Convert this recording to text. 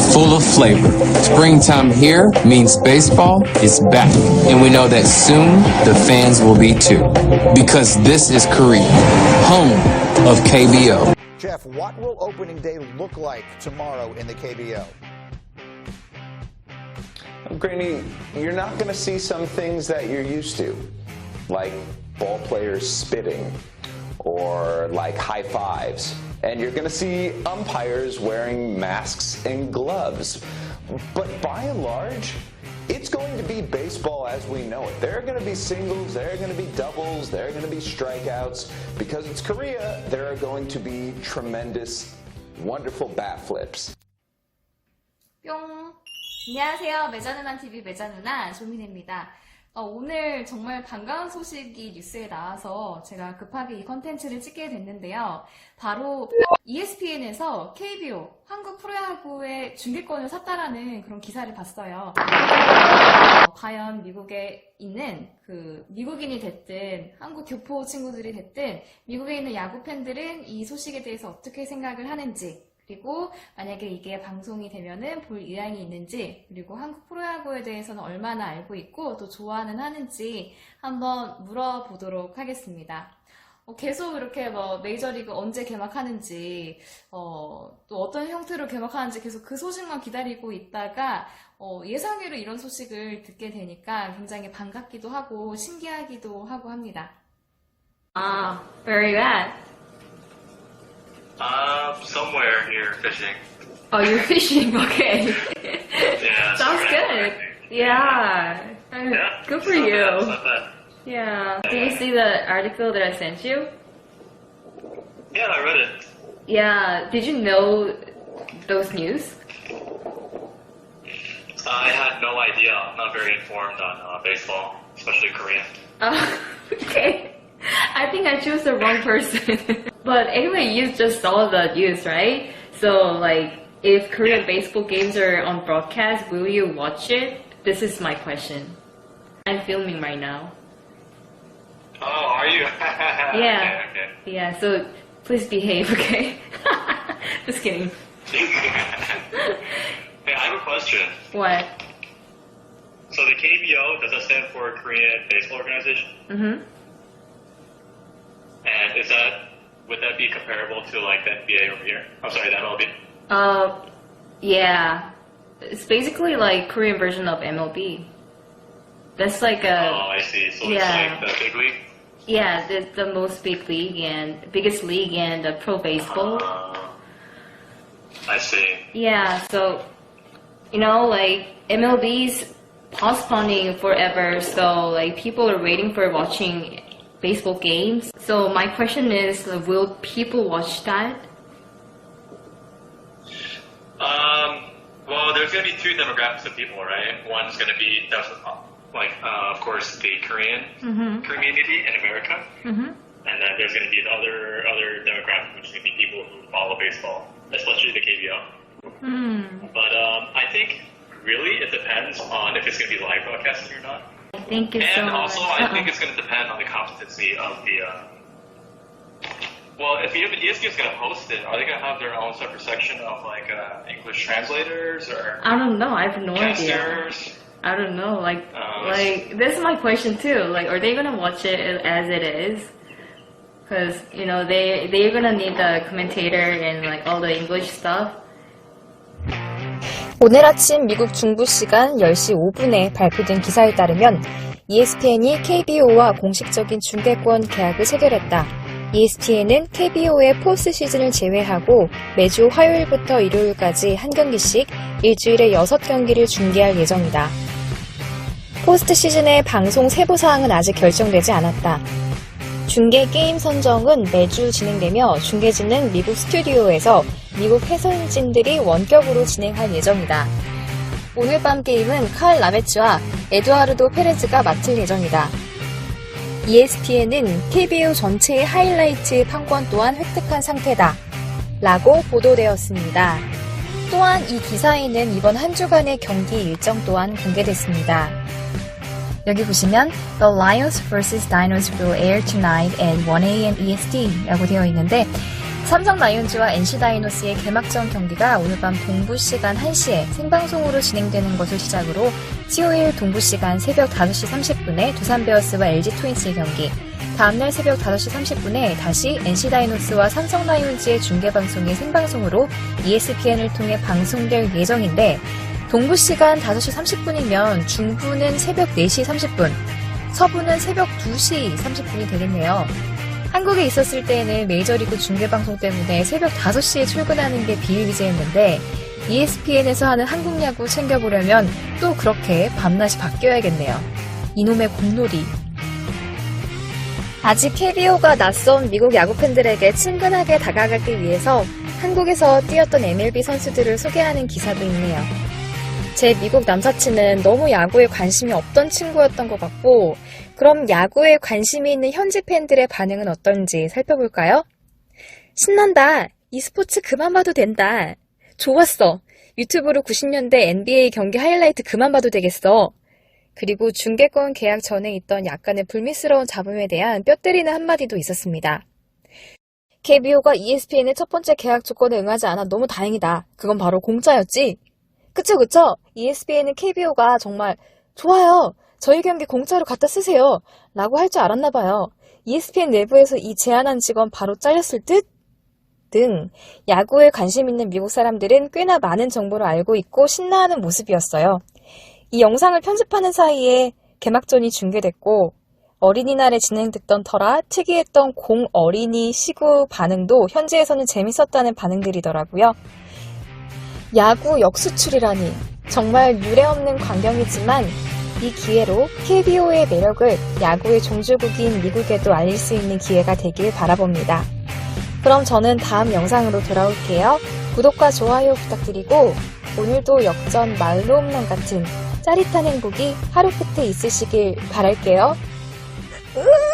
full of flavor. Springtime here means baseball is back, and we know that soon the fans will be too. Because this is Korea, home of KBO. Jeff, what will opening day look like tomorrow in the KBO? Granny, you're not going to see some things that you're used to, like ball players spitting or like high fives And you're going to see umpires wearing masks and gloves. But by and large, it's going to be baseball as we know it. There are going to be singles, there are going to be doubles, there are going to be strikeouts. Because it's Korea, there are going to be tremendous, wonderful bat flips. 뿅. 안녕하세요. 매자누난 TV 매자누난 조민혜입니다. 어, 오늘 정말 반가운 소식이 뉴스에 나와서 제가 급하게 이 컨텐츠를 찍게 됐는데요. 바로 ESPN에서 KBO, 한국 프로야구의 중계권을 샀다라는 그런 기사를 봤어요. 어, 과연 미국에 있는 그 미국인이 됐든 한국 교포 친구들이 됐든 미국에 있는 야구 팬들은 이 소식에 대해서 어떻게 생각을 하는지 그리고 만약에 이게 방송이 되면은 볼 의향이 있는지, 그리고 한국 프로야구에 대해서는 얼마나 알고 있고 또 좋아는 하는지 한번 물어보도록 하겠습니다. 어, 계속 이렇게 뭐 메이저리그 언제 개막하는지, 어, 또 어떤 형태로 개막하는지 계속 그 소식만 기다리고 있다가 어, 예상외로 이런 소식을 듣게 되니까 굉장히 반갑기도 하고 신기하기도 하고 합니다. 아, very bad. Uh, somewhere here fishing. Oh, you're fishing. Okay. Yeah. Sounds good. Yeah. Yeah. Good for you. bad, it's not bad. Yeah. Did you see the article that I sent you? Yeah, I read it. Yeah. Did you know those news? I had no idea. I'm not very informed on uh, baseball, especially Korean. Uh, okay. I think I chose the wrong person. But anyway, you just saw the news, right? So, like, if Korean baseball games are on broadcast, will you watch it? This is my question. I'm filming right now. Oh, are you? Yeah. Okay, Yeah, so please behave, okay? Just kidding. hey, I have a question. What? So the KBO, does that stand for Korean Baseball Organization? Mm-hmm. And is that, would that be comparable to like the NBA over here? I'm sorry, the MLB? Uh, yeah. It's basically like Korean version of MLB. That's like a. Oh, I see. So yeah. it's like the big league? yeah, the, the most big league and biggest league in the pro baseball. Uh, I see. Yeah, so, you know, like MLB's postponing forever, so like people are waiting for watching baseball games. So my question is, will people watch that? Um, well, there's going to be two demographics of people, right? One's going to be, definitely, like, uh, of course, the Korean community in America. Mm-hmm. And then there's going to be the other other demographic, which is going to be people who follow baseball, especially the KBO. Hmm. But um, I think really it depends on if it's going to be live broadcasting or not. Thank you so And much. also, I Uh-uh. think it's going to depend on the competency of the. Uh, well, if even ESPN is going to host it, are they going to have their own separate section of like uh, English translators or I don't know. I have no idea. casters? I don't know. Like, Uh, like this is my question too. Like, are they gonna watch it as it is? Because you know they they're gonna need the commentator and like all the English stuff. 오늘 아침 미국 중부 시간 10시 5분에 발표된 기사에 따르면 ESPN이 KBO와 공식적인 중계권 계약을 체결했다. ESPN은 KBO의 포스트 시즌을 제외하고 매주 화요일부터 일요일까지 한 경기씩 일주일에 6경기를 중계할 예정이다. 포스트 시즌의 방송 세부 사항은 아직 결정되지 않았다. 중계 게임 선정은 매주 진행되며 중계진은 미국 스튜디오에서 미국 해설진들이 원격으로 진행할 예정이다. 오늘 밤 게임은 칼 라메츠와 에두아르도 페레즈가 맡을 예정이다. ESPN은 KBO 전체의 하이라이트 판권 또한 획득한 상태다. 라고 보도되었습니다. 또한 이 기사에는 이번 한 주간의 경기 일정 또한 공개됐습니다. 여기 보시면 The Lions vs. Dinos will air tonight at 1am EST 라고 되어 있는데 삼성 라이온즈와 NC 다이노스의 개막전 경기가 오늘 밤 동부 시간 1시에 생방송으로 진행되는 것을 시작으로 수요일 동부 시간 새벽 5시 30분에 두산 베어스와 LG 트윈스의 경기, 다음날 새벽 5시 30분에 다시 NC 다이노스와 삼성 라이온즈의 중계 방송이 생방송으로 ESPN을 통해 방송될 예정인데 동부 시간 5시 30분이면 중부는 새벽 4시 30분, 서부는 새벽 2시 30분이 되겠네요. 한국에 있었을 때에는 메이저리그 중계방송 때문에 새벽 5시에 출근하는 게 비일비재했는데 ESPN에서 하는 한국 야구 챙겨보려면 또 그렇게 밤낮이 바뀌어야겠네요. 이놈의 공놀이. 아직 KBO가 낯선 미국 야구 팬들에게 친근하게 다가가기 위해서 한국에서 뛰었던 MLB 선수들을 소개하는 기사도 있네요. 제 미국 남사친은 너무 야구에 관심이 없던 친구였던 것 같고, 그럼 야구에 관심이 있는 현지 팬들의 반응은 어떤지 살펴볼까요? 신난다. 이 스포츠 그만 봐도 된다. 좋았어. 유튜브로 90년대 NBA 경기 하이라이트 그만 봐도 되겠어. 그리고 중계권 계약 전에 있던 약간의 불미스러운 잡음에 대한 뼈 때리는 한마디도 있었습니다. KBO가 ESPN의 첫 번째 계약 조건에 응하지 않아 너무 다행이다. 그건 바로 공짜였지? 그쵸, 그쵸? ESPN은 KBO가 정말 좋아요. 저희 경기 공짜로 갖다 쓰세요. 라고 할 줄 알았나 봐요. ESPN 내부에서 이 제안한 직원 바로 잘렸을 듯? 등 야구에 관심 있는 미국 사람들은 꽤나 많은 정보를 알고 있고 신나하는 모습이었어요. 이 영상을 편집하는 사이에 개막전이 중계됐고 어린이날에 진행됐던 터라 특이했던 공 어린이 시구 반응도 현지에서는 재밌었다는 반응들이더라고요. 야구 역수출이라니 정말 유례없는 광경이지만 이 기회로 KBO의 매력을 야구의 종주국인 미국에도 알릴 수 있는 기회가 되길 바라봅니다. 그럼 저는 다음 영상으로 돌아올게요. 구독과 좋아요 부탁드리고 오늘도 역전 말로 홈런 같은 짜릿한 행복이 하루 끝에 있으시길 바랄게요. 으